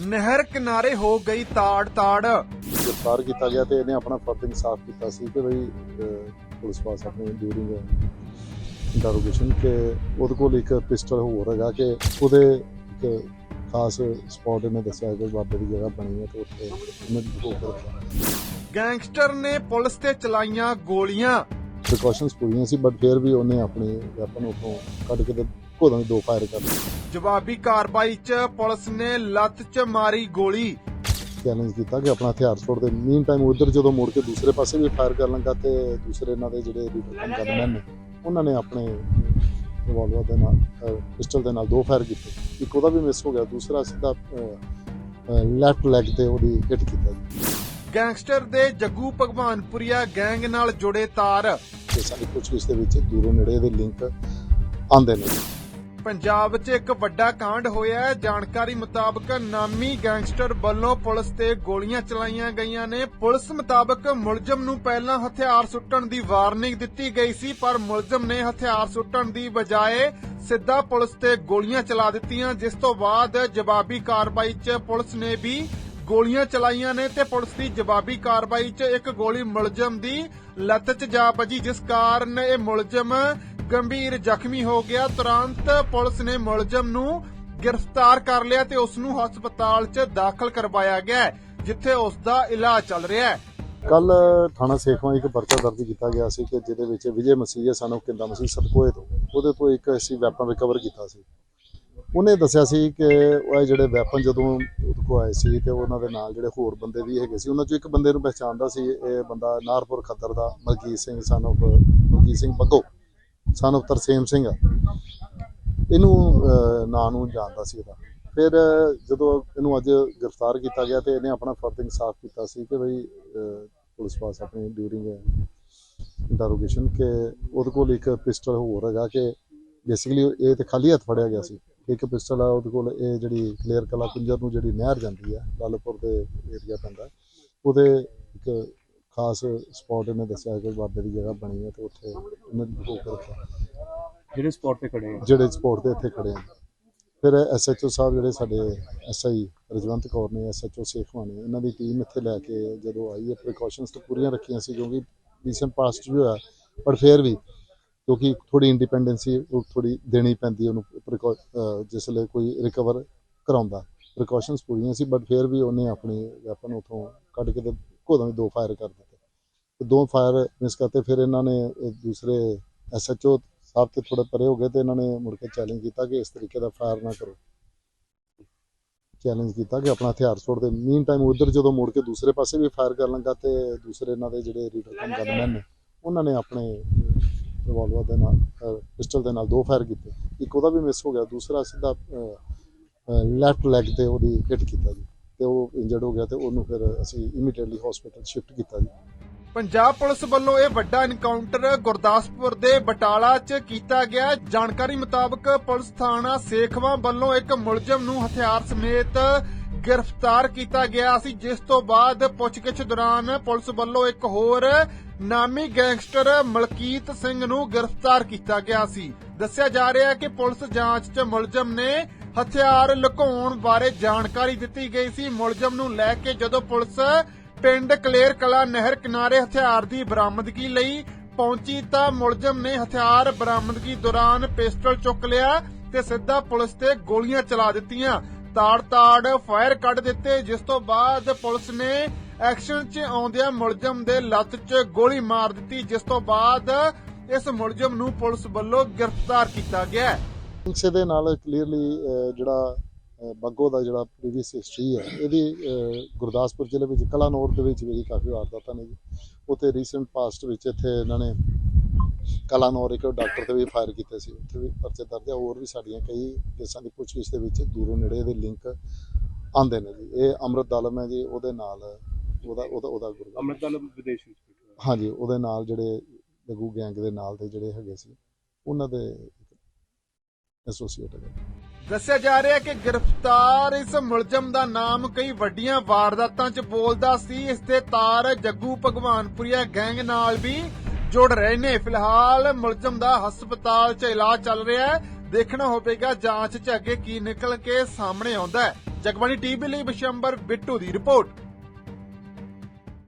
ਨਹਿਰ ਕਿਨਾਰੇ ਹੋ ਗਈ ਤਾੜ ਤਾੜ। ਗ੍ਰਿਫਤਾਰ ਕੀਤਾ ਗਿਆ ਤੇ ਇਹਨੇ ਆਪਣਾ ਫਰਜ਼ ਇਨਸਾਫ ਕੀਤਾ ਸੀ ਕਿ ਅਹ, ਪੁਲਿਸ ਪਾਸ ਆਪਣੇ ਡਿਊਰਿੰਗ ਇੰਟਰੋਗੇਸ਼ਨ ਕਿ ਉਹਦੇ ਕੋਲ ਇੱਕ ਪਿਸਟਲ ਹੋਰ ਹੈਗਾ ਕਿ ਉਹਦੇ ਇੱਕ ਖਾਸ ਸਪੌਟ ਇਹਨੇ ਦੱਸਿਆ ਕਿ ਬਾਬੇ ਦੀ ਜਗ੍ਹਾ ਬਣੀ ਹੈ ਤੇ ਉੱਥੇ ਉਹਨੇ ਹੋ ਕੇ ਗੈਂਗਸਟਰ ਨੇ ਪੁਲਿਸ ਤੇ ਚਲਾਈਆਂ ਗੋਲੀਆਂ। ਪ੍ਰੀਕਾਸ਼ਨਸ ਪੂਰੀਆਂ ਸੀ ਬਟ ਫਿਰ ਵੀ ਉਹਨੇ ਆਪਣੀ ਵੈਪਨ ਉੱਥੋਂ ਕੱਢ ਕੇ ਤੇ ਕੋਦਾਂ ਦੋ ਫਾਇਰ ਕਰ ਜਵਾਬੀ ਕਾਰਵਾਈ 'ਚ ਪੁਲਿਸ ਨੇ ਲੱਤ 'ਚ ਮਾਰੀ ਗੋਲੀ। ਚੈਲੰਜ ਕੀਤਾ ਕਿ ਆਪਣਾ ਹਥਿਆਰ ਛੋੜ ਦੇ। ਮੀਨ ਟਾਈਮ ਉਧਰ ਜਦੋਂ ਮੁੜ ਕੇ ਦੂਸਰੇ ਪਾਸੇ ਵੀ ਫਾਇਰ ਕਰਨ ਲੱਗਾ ਤੇ ਦੂਸਰੇ ਇਹਨਾਂ ਦੇ ਜਿਹੜੇ ਰਿਟਰਨ ਗਨਮੈਨ ਨੇ ਉਹਨਾਂ ਨੇ ਆਪਣੇ ਰਿਵਾਲਵਰ ਦੇ ਨਾਲ ਪਿਸਟਲ ਦੇ ਨਾਲ ਦੋ ਫਾਇਰ ਕੀਤੇ। ਇੱਕ ਉਹਦਾ ਵੀ ਮਿਸ ਹੋ ਗਿਆ ਦੂਸਰਾ ਸਿੱਧਾ ਲੈਫਟ ਲੈਗ ਤੇ ਉਹਦੀ ਹਿੱਟ ਕੀਤਾ ਜੀ। ਗੈਂਗਸਟਰ ਦੇ ਜੱਗੂ ਭਗਵਾਨਪੁਰੀਆ ਗੈਂਗ ਨਾਲ ਜੁੜੇ ਤਾਰ। ਤੇ ਸਾਡੀ ਪੁੱਛਗਿੱਛ ਦੇ ਵਿੱਚ ਦੂਰੋਂ ਨੇੜੇ ਦੇ ਲਿੰਕ ਆਂਦੇ ਨੇ। ਪੰਜਾਬ 'ਚ ਇੱਕ ਵੱਡਾ ਕਾਂਡ ਹੋਇਆ ਹੈ। ਜਾਣਕਾਰੀ ਮੁਤਾਬਕ ਨਾਮੀ ਗੈਂਗਸਟਰ ਵੱਲੋਂ ਪੁਲਿਸ ਤੇ ਗੋਲੀਆਂ ਚਲਾਈਆਂ ਗਈਆਂ ਨੇ। ਪੁਲਿਸ ਮੁਤਾਬਕ ਮੁਲਜ਼ਮ ਨੂੰ ਪਹਿਲਾਂ ਹਥਿਆਰ ਸੁੱਟਣ ਦੀ ਵਾਰਨਿੰਗ ਦਿੱਤੀ ਗਈ ਸੀ, ਪਰ ਮੁਲਜ਼ਮ ਨੇ ਹਥਿਆਰ ਸੁੱਟਣ ਦੀ ਬਜਾਏ ਸਿੱਧਾ ਪੁਲਿਸ ਤੇ ਗੋਲੀਆਂ ਚਲਾ ਦਿੱਤੀਆਂ, ਜਿਸ ਤੋਂ ਬਾਅਦ ਜਵਾਬੀ ਕਾਰਵਾਈ 'ਚ ਪੁਲਿਸ ਨੇ ਵੀ ਗੋਲੀਆਂ ਚਲਾਈਆਂ ਨੇ ਤੇ ਪੁਲਿਸ ਦੀ ਜਵਾਬੀ ਕਾਰਵਾਈ 'ਚ ਇੱਕ ਗੋਲੀ ਮੁਲਜ਼ਮ ਦੀ ਲੱਤ 'ਚ ਜਾ ਵੱਜੀ, ਜਿਸ ਕਾਰਨ ਇਹ ਮੁਲਜ਼ਮ ਗੰਭੀਰ ਜ਼ਖਮੀ ਹੋ ਗਿਆ। ਤੁਰੰਤ ਪੁਲਿਸ ਨੇ ਮੁਲਜ਼ਮ ਨੂੰ ਗ੍ਰਿਫਤਾਰ ਕਰ ਲਿਆ ਤੇ ਉਸ ਨੂੰ ਹਸਪਤਾਲ 'ਚ ਦਾਖਲ ਕਰਵਾਇਆ ਗਿਆ, ਜਿੱਥੇ ਉਸ ਦਾ ਇਲਾਜ ਚੱਲ ਰਿਹਾ ਹੈ। ਕੱਲ ਥਾਣਾ ਸੇਖਵਾਂ ਇੱਕ ਪਰਚਾ ਦਰਜ ਕੀਤਾ ਗਿਆ ਸੀ ਕਿ ਜਿਹਦੇ ਵਿੱਚ ਵਿਜੇ ਮਸੀਹ ਸਾਨੂੰ ਕਿੰਦਾ ਮਸੀਹ ਸਤਕੋਏ ਤੋਂ। ਉਹਦੇ ਤੋਂ ਇੱਕ ਅਸੀਂ ਵੈਪਨ ਰਿਕਵਰ ਕੀਤਾ ਸੀ। ਉਹਨੇ ਦੱਸਿਆ ਸੀ ਕਿ ਉਹ ਜਿਹੜੇ ਵੈਪਨ ਜਦੋਂ ਉਹਦੇ ਕੋਲ ਆਏ ਸੀ ਤੇ ਉਹਨਾਂ ਦੇ ਨਾਲ ਜਿਹੜੇ ਹੋਰ ਬੰਦੇ ਵੀ ਹੈਗੇ ਸੀ, ਉਹਨਾਂ ਚੋਂ ਇੱਕ ਬੰਦੇ ਨੂੰ ਪਹਿਚਾਣਦਾ ਸੀ, ਇਹ ਬੰਦਾ ਨਾਰਪੁਰ ਖੱਦਰ ਦਾ ਮਲਕੀਤ ਸਿੰਘ ਸਨ of Malkit Singh ਬੱਗੋ। Son of Tarsem Singh. ਇਹਨੂੰ ਨਾਂ ਨੂੰ ਜਾਣਦਾ ਸੀ ਇਹਦਾ। ਫਿਰ, ਜਦੋਂ ਇਹਨੂੰ ਅੱਜ ਗ੍ਰਿਫਤਾਰ ਕੀਤਾ ਗਿਆ ਤੇ ਇਹਨੇ ਆਪਣਾ ਫਰਦ ਇਨਸਾਫ ਕੀਤਾ ਸੀ ਕਿ ਬਈ ਪੁਲਿਸ ਪਾਸ ਆਪਣੀ ਡਿਊਰਿੰਗ ਇੰਟਰੋਗੇਸ਼ਨ ਕਿ ਉਹਦੇ ਕੋਲ ਇੱਕ ਪਿਸਟਲ ਹੋਰ ਹੈਗਾ ਕਿ ਬੇਸਿਕਲੀ ਇਹ ਤੇ ਖਾਲੀ ਹੱਥ ਫੜਿਆ ਗਿਆ ਸੀ। ਇੱਕ ਪਿਸਟਲ ਆ, ਉਹਦੇ ਕੋਲ ਇਹ ਜਿਹੜੀ ਕਲੀਅਰ ਕਲਾ ਕੁੰਜਰ ਨੂੰ ਜਿਹੜੀ ਨਹਿਰ ਜਾਂਦੀ ਹੈ ਲਾਲਪੁਰ ਦੇ ਏਰੀਆ ਪੈਂਦਾ। ਉਹਦੇ ਇੱਕ ਖਾਸ ਸਪੌਟ ਇਹਨੇ ਦੱਸਿਆ ਕਿ ਬਾਬੇ ਦੀ ਜਗ੍ਹਾ ਬਣੀ ਹੈ ਤੇ ਉੱਥੇ ਉਹਨੇ ਹੋ ਕੇ ਰੱਖਿਆ। ਜਿਹੜੇ ਸਪੌਟ ਤੇ ਖੜੇ ਆ? ਜਿਹੜੇ ਸਪੋਰਟ ਤੇ ਇੱਥੇ ਖੜੇ ਆ। ਫਿਰ ਐਸਐਚਓ ਸਾਹਿਬ ਜਿਹੜੇ ਸਾਡੇ ਐਸਆਈ ਰਜਵੰਤ ਕੌਰ ਨੇ ਐਸਐਚਓ ਸੇਖਵਾਂ ਨੇ ਇਹਨਾਂ ਦੀ ਟੀਮ ਇੱਥੇ ਲੈ ਕੇ ਜਦੋਂ ਆਈ ਹੈ ਪ੍ਰੀਕਾਸ਼ਨਸ ਤਾਂ ਪੂਰੀਆਂ ਰੱਖੀਆਂ ਸੀ ਕਿਉਂਕਿ ਰੀਸੈਂਟ ਪਾਸਟ ਵੀ ਹੋਇਆ ਪਰ ਫਿਰ ਵੀ ਕਿਉਂਕਿ ਥੋੜੀ ਇੰਡੀਪੈਂਡੈਂਸੀ ਉਹ ਥੋੜੀ ਦੇਣੀ ਪੈਂਦੀ ਉਹਨੂੰ ਜਿਸ ਲਈ ਕੋਈ ਰਿਕਵਰ ਕਰਾਉਂਦਾ ਪ੍ਰੀਕਾਸ਼ਨਸ ਪੂਰੀਆਂ ਸੀ ਬਟ ਫਿਰ ਵੀ ਉਹਨੇ ਆਪਣੀ ਵੈਪਨ ਉਥੋਂ ਕੱਢ ਕੇ ਤੇ ਕੋਦਾਂ ਦੋ ਫਾਇਰ ਕਰ ਦਿੱਤੇ। ਦੋ ਫਾਇਰ ਮਿਸ ਕਰਤੇ, ਫਿਰ ਇਹਨਾਂ ਨੇ ਇਹ ਦੂਸਰੇ ਐਸਐਚਓ ਸਾਹਿਬ ਤੇ ਥੋੜੇ ਪਰੇ ਹੋ ਗਏ ਤੇ ਇਹਨਾਂ ਨੇ ਮੁੜ ਕੇ ਚੈਲੰਜ ਕੀਤਾ ਕਿ ਇਸ ਤਰੀਕੇ ਦਾ ਫਾਇਰ ਨਾ ਕਰੋ। ਚੈਲੰਜ ਕੀਤਾ ਕਿ ਆਪਣਾ ਹਥਿਆਰ ਛੋੜ ਦੇ। ਮੀਨ ਟਾਈਮ ਉਧਰ ਜਦੋਂ ਮੁੜ ਕੇ ਦੂਸਰੇ ਪਾਸੇ ਵੀ ਫਾਇਰ ਕਰਨ ਲੱਗਾ ਤੇ ਦੂਸਰੇ ਇਹਨਾਂ ਦੇ ਜਿਹੜੇ ਰੀਡਰ ਰਿਟਰਨ ਗਨਮੈਨ ਨੇ, ਉਹਨਾਂ ਨੇ ਆਪਣੇ ਰਿਵਾਲਵਰ ਦੇ ਨਾਲ ਪਿਸਟਲ ਦੇ ਨਾਲ ਦੋ ਫਾਇਰ ਕੀਤੇ। ਇੱਕ ਉਹਦਾ ਵੀ ਮਿਸ ਹੋ ਗਿਆ, ਦੂਸਰਾ ਸਿੱਧਾ ਲੈਫਟ ਲੈਗ ਤੇ ਉਹਦੀ ਹਿੱਟ ਕੀਤਾ ਜੀ। ਤੇ ਉਹ ਇੰਜਰਡ ਹੋ ਗਿਆ ਤੇ ਉਹਨੂੰ ਫਿਰ ਅਸੀਂ ਇਮੀਡੀਏਟਲੀ ਹਸਪੀਟਲ ਸ਼ਿਫਟ ਕੀਤਾ ਜੀ। ਪੰਜਾਬ ਪੁਲਿਸ ਵੱਲੋਂ ਇਹ ਵੱਡਾ ਐਨਕਾਊਂਟਰ ਗੁਰਦਾਸਪੁਰ ਦੇ ਬਟਾਲਾ 'ਚ ਕੀਤਾ ਗਿਆ। ਜਾਣਕਾਰੀ ਮੁਤਾਬਕ ਪੁਲਿਸ ਥਾਣਾ ਸੇਖਵਾ ਵੱਲੋਂ ਇੱਕ ਮੁਲਜ਼ਮ ਨੂੰ ਹਥਿਆਰ ਸਮੇਤ ਗ੍ਰਿਫਤਾਰ ਕੀਤਾ ਗਿਆ ਸੀ, ਜਿਸ ਤੋਂ ਬਾਅਦ ਪੁੱਛਗਿੱਛ ਦੌਰਾਨ ਪੁਲਿਸ ਵੱਲੋਂ ਇੱਕ ਹੋਰ ਨਾਮੀ ਗੈਂਗਸਟਰ ਮਲਕੀਤ ਸਿੰਘ ਨੂੰ ਗ੍ਰਿਫਤਾਰ ਕੀਤਾ ਗਿਆ ਸੀ। ਦੱਸਿਆ ਜਾ ਰਿਹਾ ਹੈ ਕਿ ਪੁਲਿਸ ਜਾਂਚ 'ਚ ਮੁਲਜ਼ਮ ਨੇ ਹਥਿਆਰ ਲੁਕਾਉਣ ਬਾਰੇ ਜਾਣਕਾਰੀ ਦਿੱਤੀ ਗਈ ਸੀ। ਮੁਲਜ਼ਮ ਨੂੰ ਲੈ ਕੇ ਜਦੋਂ ਪੁਲਿਸ ਪਿੰਡ ਕਲੇਰ ਕਲਾ ਨਹਿਰ ਕਿਨਾਰੇ ਹਥਿਆਰ ਦੀ ਬਰਾਮਦਗੀ ਲਈ ਪਹੁੰਚੀ ਤਾਂ ਮੁਲਜ਼ਮ ਨੇ ਹਥਿਆਰ ਬਰਾਮਦਗੀ ਦੌਰਾਨ ਪਿਸਟਲ ਚੁੱਕ ਲਿਆ ਤੇ ਸਿੱਧਾ ਪੁਲਿਸ ਤੇ ਗੋਲੀਆਂ ਚਲਾ ਦਿੱਤੀਆਂ। ਤਾੜ-ਤਾੜ ਫਾਇਰ ਕੱਢ ਦਿੱਤੇ, ਜਿਸ ਤੋਂ ਬਾਅਦ ਪੁਲਿਸ ਨੇ ਐਕਸ਼ਨ 'ਚ ਆਉਂਦਿਆਂ ਮੁਲਜ਼ਮ ਦੇ ਲੱਤ 'ਚ ਗੋਲੀ ਮਾਰ ਦਿੱਤੀ, ਜਿਸ ਤੋਂ ਬਾਅਦ ਇਸ ਮੁਲਜ਼ਮ ਨੂੰ ਪੁਲਿਸ ਵੱਲੋਂ ਗ੍ਰਿਫਤਾਰ ਕੀਤਾ ਗਿਆ। ਹੈ ਇਸੇ ਦੇ ਨਾਲ ਕਲੀਅਰਲੀ ਜਿਹੜਾ ਬੱਗੋ ਦਾ ਜਿਹੜਾ ਪ੍ਰੀਵੀਅਸ ਹਿਸਟਰੀ ਹੈ ਇਹਦੀ ਗੁਰਦਾਸਪੁਰ ਜ਼ਿਲ੍ਹੇ ਵਿੱਚ ਕਲਾਨੌਰ ਦੇ ਵਿੱਚ ਵੀ ਕਾਫੀ ਵਾਰਦਾਤਾਂ ਨੇ ਜੀ। ਉੱਥੇ ਰੀਸੈਂਟ ਪਾਸਟ ਵਿੱਚ ਇੱਥੇ ਇਹਨਾਂ ਨੇ ਕਲਾਨੌਰ ਇੱਕ ਡਾਕਟਰ ਤੇ ਵੀ ਫਾਇਰ ਕੀਤੇ ਸੀ ਉੱਥੇ ਵੀ ਪਰਚੇ ਦਰਜ ਹੈ ਹੋਰ ਵੀ ਸਾਡੀਆਂ ਕਈ ਕੇਸਾਂ ਦੀ ਪੁੱਛਗਿੱਛ ਦੇ ਵਿੱਚ ਦੂਰੋਂ ਨੇੜੇ ਦੇ ਲਿੰਕ ਆਉਂਦੇ ਨੇ ਜੀ। ਇਹ ਅੰਮ੍ਰਿਤ ਦਲਮ ਹੈ ਜੀ ਉਹਦੇ ਨਾਲ ਉਹਦਾ ਉਹਦਾ ਉਹਦਾ ਗੁਰੂ। ਅੰਮ੍ਰਿਤਪਾਲ ਵਿਦੇਸ਼ ਵਿੱਚ ਹਾਂਜੀ ਉਹਦੇ ਨਾਲ ਜਿਹੜੇ ਲਗੂ ਗੈਂਗ ਦੇ ਨਾਲ ਦੇ ਜਿਹੜੇ ਹੈਗੇ ਸੀ ਉਹਨਾਂ ਦੇ ਐਸੋਸੀਏਟ ਹੈਗੇ ਦੱਸਿਆ ਜਾ ਰਿਹਾ ਹੈ ਕਿ ਗ੍ਰਿਫਤਾਰ ਇਸ ਮੁਲਜ਼ਮ ਦਾ ਨਾਮ ਕਈ ਵੱਡੀਆਂ ਵਾਰਦਾਤਾਂ 'ਚ ਬੋਲਦਾ ਸੀ। ਇਸ ਦੇ ਤਾਰ ਜੱਗੂ ਭਗਵਾਨਪੁਰੀਆ ਗੈਂਗ ਨਾਲ ਵੀ ਜੁੜ ਰਹੇ ਨੇ। ਫਿਲਹਾਲ ਮੁਲਜ਼ਮ ਦਾ ਹਸਪਤਾਲ 'ਚ ਇਲਾਜ ਚੱਲ ਰਿਹਾ ਹੈ। ਦੇਖਣਾ ਹੋਵੇਗਾ ਜਾਂਚ 'ਚ ਅੱਗੇ ਕੀ ਨਿਕਲ ਕੇ ਸਾਹਮਣੇ ਆਉਂਦਾ ਹੈ। ਜਗਬਾਣੀ ਟੀਵੀ ਲਈ ਬਿਸ਼ੰਬਰ ਬਿੱਟੂ ਦੀ ਰਿਪੋਰਟ।